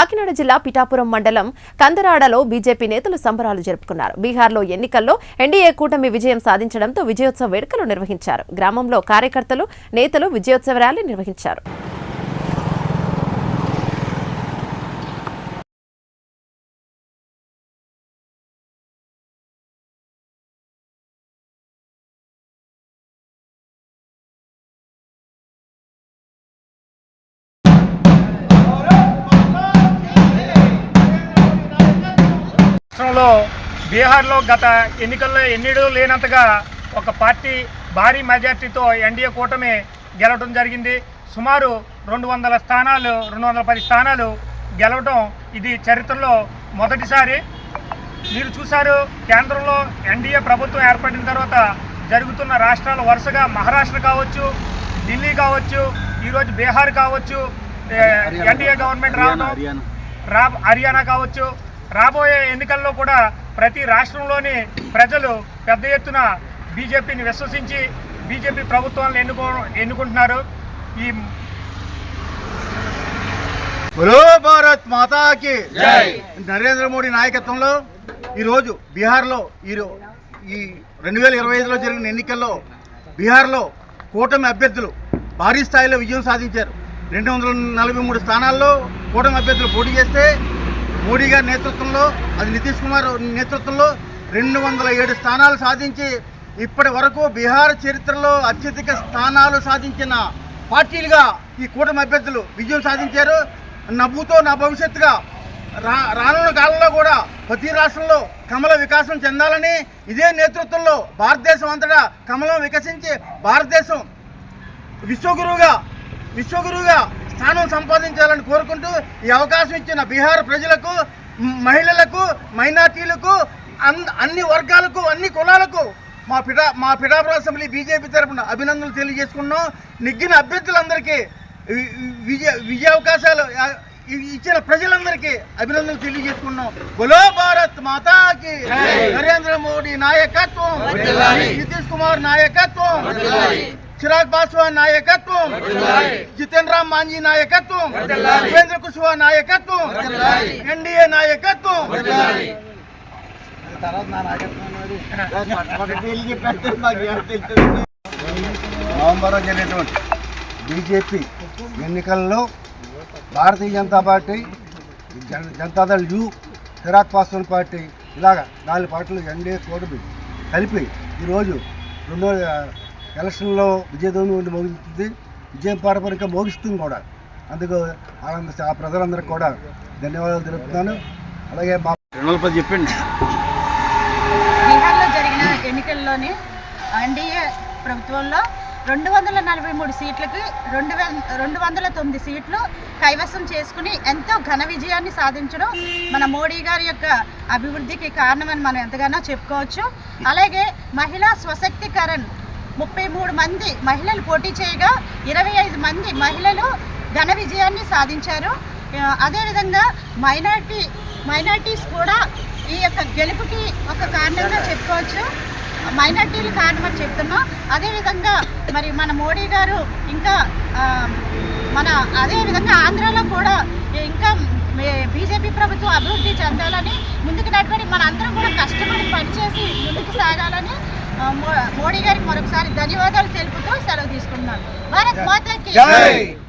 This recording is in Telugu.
కాకినాడ జిల్లా పిఠాపురం మండలం కందరాడలో బీజేపీ నేతలు సంబరాలు జరుపుకున్నారు. బీహార్లో ఎన్నికల్లో ఎన్డీఏ కూటమి విజయం సాధించడంతో విజయోత్సవ వేడుకలు నిర్వహించారు. గ్రామంలో కార్యకర్తలు నేతలు విజయోత్సవ ర్యాలీ నిర్వహించారు. రాష్ట్రంలో బీహార్లో గత ఎన్నికల్లో ఎన్నిడూ లేనంతగా ఒక పార్టీ భారీ మెజార్టీతో ఎన్డీఏ కూటమి గెలవడం జరిగింది. సుమారు రెండు వందల స్థానాలు రెండు వందల పది స్థానాలు గెలవడం ఇది చరిత్రలో మొదటిసారి. మీరు చూశారు కేంద్రంలో ఎన్డీఏ ప్రభుత్వం ఏర్పడిన తర్వాత జరుగుతున్న రాష్ట్రాలు వరుసగా మహారాష్ట్ర కావచ్చు ఢిల్లీ కావచ్చు ఈరోజు బీహార్ కావచ్చు ఎన్డీఏ గవర్నమెంట్ రావడం రా హర్యానా కావచ్చు రాబోయే ఎన్నికల్లో కూడా ప్రతి రాష్ట్రంలోని ప్రజలు పెద్ద ఎత్తున బీజేపీని విశ్వసించి బీజేపీ ప్రభుత్వాలను ఎన్నుకో ఎన్నుకుంటున్నారు. ఈ భారత్ మాతాకి. నరేంద్ర మోడీ నాయకత్వంలో ఈరోజు బీహార్లో ఈరో ఈ రెండు వేల ఇరవై ఐదులో జరిగిన ఎన్నికల్లో బీహార్లో కూటమి అభ్యర్థులు భారీ స్థాయిలో విజయం సాధించారు. రెండు వందల నలభై మూడు స్థానాల్లో కూటమి అభ్యర్థులు పోటీ చేస్తే మోడీ గారి నేతృత్వంలో అది నితీష్ కుమార్ నేతృత్వంలో రెండు వందల ఏడు స్థానాలు సాధించి ఇప్పటి వరకు బీహార్ చరిత్రలో అత్యధిక స్థానాలు సాధించిన పార్టీలుగా ఈ కూటమి అభ్యర్థులు విజయం సాధించారు. నవ్వుతో నా భవిష్యత్తుగా రా రానున్న కాలంలో కూడా ప్రతి రాష్ట్రంలో కమల వికాసం చెందాలని ఇదే నేతృత్వంలో భారతదేశం అంతటా కమలం వికసించి భారతదేశం విశ్వగురువుగా విశ్వగురువుగా స్థానం సంపాదించాలని కోరుకుంటూ ఈ అవకాశం ఇచ్చిన బీహార్ ప్రజలకు మహిళలకు మైనార్టీలకు అన్ అన్ని వర్గాలకు అన్ని కులాలకు మా పిఠా మా పిఠాపురం అసెంబ్లీ బీజేపీ తరపున అభినందనలు తెలియజేసుకున్నాం నెగ్గిన అభ్యర్థులందరికీ విజయ విజయ అవకాశాలు ఆ, ఇ- ఇచ్చిన ప్రజలందరికీ అభినందనలు తెలియజేసుకున్నాం బలో భారత్ మాతాకి నరేంద్ర మోడీ నాయకత్వం. నితీష్ కుమార్ నాయకత్వం. చిరాగ్ పాస్వాన్ నాయకత్వం జితేంద్ర రామ్ మాంజీ నాయకత్వం ఉపేంద్ర కుష్వా నాయకత్వం ఎన్డీఏ నాయకత్వం నవంబర్లో జరిగినటువంటి బీజేపీ ఎన్నికల్లో భారతీయ జనతా పార్టీ జన- జనతాదళ్ యూ చిరాగ్ పాస్వాన్ పార్టీ ఇలాగ నాలుగు పార్టీలు ఎన్డీఏ కూటమి కలిపి ఈరోజు రెండో ఎలక్షన్లో విజయదోని ఉండి మోగిస్తుంది విజయం పారపరిక మోగిస్తుంది కూడా. అందుకు ఆనంద ఆ ప్రజలందరికీ కూడా ధన్యవాదాలు తెలుపుతున్నాను. అలాగే మా రెండు చెప్పండి. బీహార్లో జరిగిన ఎన్నికల్లోనే ఎన్డీఏ ప్రభుత్వంలో రెండు వందల నలభై మూడు సీట్లకి రెండు వే రెండు వందల తొమ్మిది సీట్లు కైవసం చేసుకుని ఎంతో ఘన విజయాన్ని సాధించడం మన మోడీ గారి యొక్క అభివృద్ధికి కారణమని మనం ఎంతగానో చెప్పుకోవచ్చు. అలాగే మహిళా స్వశక్తికరణ్ ముప్పై మూడు మంది మహిళలు పోటీ చేయగా ఇరవై ఐదు మంది మహిళలు ఘన విజయాన్ని సాధించారు. అదేవిధంగా మైనార్టీ మైనార్టీస్ కూడా ఈ యొక్క గెలుపుకి ఒక కారణంగా చెప్పుకోవచ్చు. మైనార్టీలు కారణమని చెప్తున్నాం. అదేవిధంగా మరి మన మోడీ గారు ఇంకా మన అదేవిధంగా ఆంధ్రాలో కూడా ఇంకా బీజేపీ ప్రభుత్వం అభివృద్ధి చెందాలని ముందుకు నడిపడి మన అందరం కూడా కష్టపడి పనిచేసి ముందుకు సాగాలని మోడీ గారికి మరొకసారి ధన్యవాదాలు తెలుపుతూ సెలవు తీసుకుంటున్నాను. భారత్ మాతాకి జై.